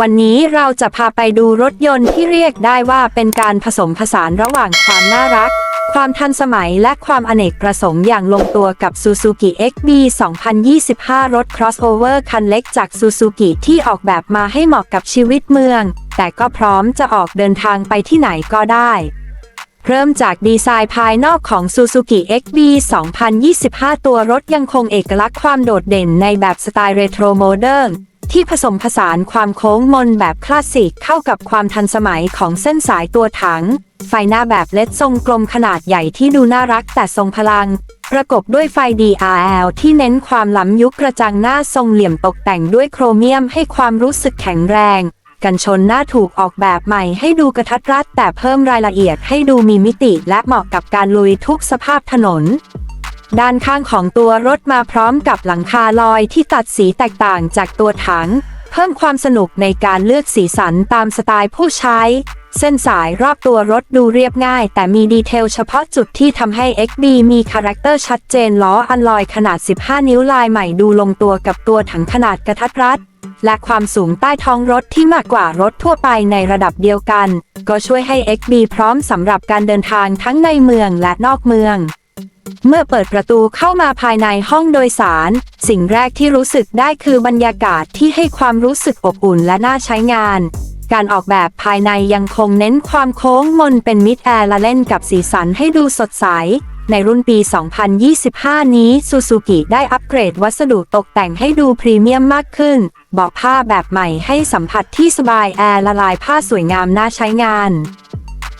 วันนี้เราจะพาไปดูรถยนต์ที่เรียกได้ว่าเป็นการผสมผสานระหว่างความน่ารัก ความทันสมัยและความอเนกประสงค์อย่างลงตัวกับ Suzuki XB 2025 รถ crossover คันเล็กจาก Suzuki ที่ออกแบบมาให้เหมาะกับชีวิตเมือง แต่ก็พร้อมจะออกเดินทางไปที่ไหนก็ได้เริ่มจากดีไซน์ภายนอกของ Suzuki XB 2025 ตัวรถยังคงเอกลักษณ์ความโดดเด่นในแบบสไตล์เรโทรโมเดิร์น ที่ผสมผสานความโค้งมนแบบคลาสสิกเข้ากับความทันสมัยของเส้นสายตัวถัง ไฟหน้าแบบเลดทรงกลมขนาดใหญ่ที่ดูน่ารักแต่ทรงพลัง ประกบด้วยไฟ DRL ที่เน้นความล้ำยุคกระจังหน้าทรงเหลี่ยมตกแต่งด้วยโครเมียมให้ความรู้สึกแข็งแรง กันชนหน้าถูกออกแบบใหม่ให้ดูกระทัดรัดแต่เพิ่มรายละเอียดให้ดูมีมิติและเหมาะกับการลุยทุกสภาพถนน ด้านข้างของตัวรถมาพร้อมกับหลังคาลอยที่ตัดสีแตกต่างจากตัวถัง เพิ่มความสนุกในการเลือกสีสันตามสไตล์ผู้ใช้ เส้นสายรอบตัวรถดูเรียบง่าย แต่มีดีเทลเฉพาะจุดที่ทำให้ XB มีคาแรคเตอร์ชัดเจนล้ออันลอยขนาด 15 นิ้วลายใหม่ดูลงตัวกับตัวถังขนาดกระทัดรัดและความสูงใต้ท้องรถที่มากกว่ารถทั่วไปในระดับเดียวกัน ก็ช่วยให้ XB พร้อมสำหรับการเดินทางทั้งในเมืองและนอกเมือง เมื่อเปิดประตูเข้ามาภายในห้องโดยสาร สิ่งแรกที่รู้สึกได้คือบรรยากาศที่ให้ความรู้สึกอบอุ่นและน่าใช้งาน การออกแบบภายในยังคงเน้นความโค้งมนเป็นมิดแอร์และเล่นกับสีสันให้ดูสดใส ในรุ่นปี 2025 นี้ซูซูกิได้อัปเกรดวัสดุตกแต่งให้ดูพรีเมียมมากขึ้น เบอกผ้าแบบใหม่ให้สัมผัสที่สบายแอร์ละลายผ้าสวยงามน่าใช้งาน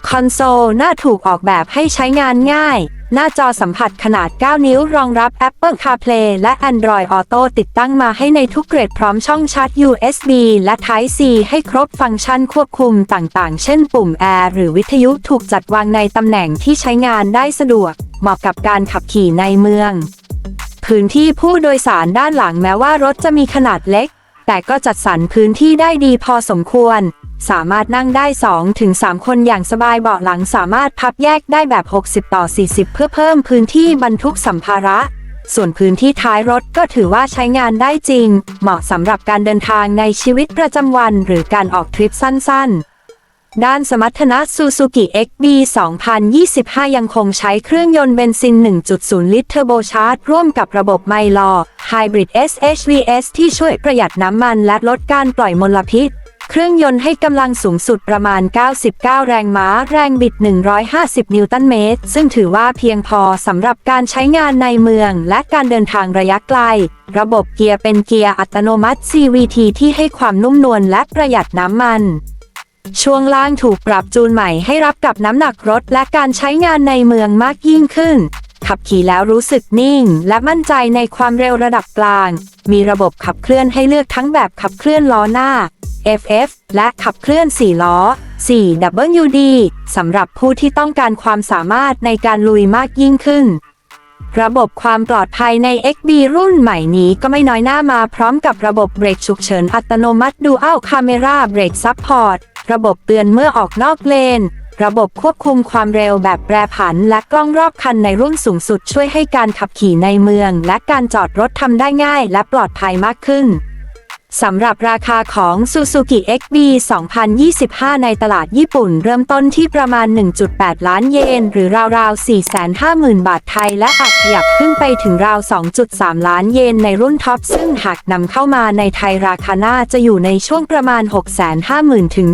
คอนโซลหน้าถูกออกแบบให้ใช้งานง่าย หน้าจอสัมผัสขนาด 9 นิ้วรองรับ Apple CarPlay และ Android Auto ติดตั้งมาให้ในทุกเกรดพร้อมช่องชาร์จ USB และ Type C ให้ครบฟังก์ชันควบคุมต่างๆ เช่นปุ่ม Air หรือวิทยุถูกจัดวางในตำแหน่งที่ใช้งานได้สะดวก เหมาะกับการขับขี่ในเมือง พื้นที่ผู้โดยสารด้านหลังแม้ว่ารถจะมีขนาดเล็ก แต่ก็จัดสรรพื้นที่ได้ดีพอสมควร สามารถนั่งได้ 2-3 คนอย่างสบายเบาะหลังสามารถพับแยกได้แบบ 60 ต่อ 40 เพื่อเพิ่มพื้นที่บรรทุกสัมภาระ ส่วนพื้นที่ท้ายรถก็ถือว่าใช้งานได้จริง เหมาะสำหรับการเดินทางในชีวิตประจำวัน หรือการออกทริปสั้นๆ ด้านสมรรถนะ Suzuki XB 2025 ยังคงใช้เครื่องยนต์เบนซิน 1.0 ลิตรเทอร์โบชาร์จ ร่วมกับระบบไมลอ Hybrid SHVS ที่ช่วยประหยัดน้ำมันและลดการปล่อยมลพิษ เครื่องยนต์ให้กำลังสูงสุดประมาณ 99 แรงม้า แรงบิด 150 นิวตันเมตร ซึ่งถือว่าเพียงพอสำหรับการใช้งานในเมือง และการเดินทางระยะไกล ระบบเกียร์เป็นเกียร์อัตโนมัติ CVT ที่ให้ความนุ่มนวลและประหยัดน้ำมัน ช่วงล่างถูกปรับจูนใหม่ให้รับกับน้ำหนักรถและการใช้งานในเมืองมากยิ่งขึ้น ขับขี่แล้วรู้สึกนิ่ง และมั่นใจในความเร็วระดับกลาง มีระบบขับเคลื่อนให้เลือกทั้งแบบขับเคลื่อนล้อหน้า FF และขับเคลื่อน 4 ล้อ 4WD สำหรับผู้ที่ต้องการความสามารถในการลุยมากยิ่งขึ้น ระบบความปลอดภัยใน XB รุ่นใหม่นี้ก็ไม่น้อยหน้ามาพร้อมกับระบบเบรกฉุกเฉินอัตโนมัติ Dual Camera Brake Support ระบบเตือนเมื่อออกนอกเลน ระบบควบคุมความเร็วแบบแปรผัน และกล้องรอบคันในรุ่นสูงสุดช่วยให้การขับขี่ในเมือง และการจอดรถทำได้ง่าย และปลอดภัยมากขึ้น สำหรับราคาของ Suzuki XB 2025 ในตลาดญี่ปุ่นเริ่มต้นที่ประมาณ 1.8 ล้านเยน หรือราวๆ 450,000 บาทไทย และอาจขยับขึ้นไปถึงราว 2.3 ล้านเยนในรุ่นท็อป ซึ่งหากนำเข้ามาในไทยราคาน่าจะอยู่ในช่วงประมาณ 650,000 ถึง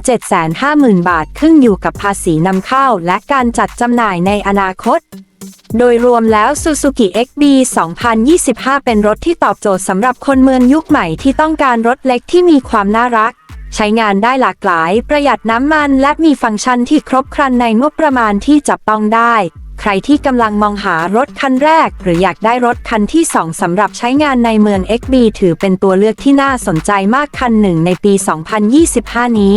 750,000 บาท ขึ้นอยู่กับภาษีนำเข้าและการจัดจำหน่ายในอนาคต โดยรวมแล้ว Suzuki XB 2025 เป็นรถที่ตอบโจทย์สำหรับคนเมืองยุคใหม่ที่ต้องการรถเล็กที่มีความน่ารัก ใช้งานได้หลากหลาย ประหยัดน้ำมันและมีฟังก์ชันที่ครบครันในงบประมาณที่จับต้องได้ ใครที่กำลังมองหารถคันแรก หรืออยากได้รถคันที่ 2สำหรับใช้งานในเมือง XB ถือเป็นตัวเลือกที่น่าสนใจมากคันหนึ่งในปี 2025 นี้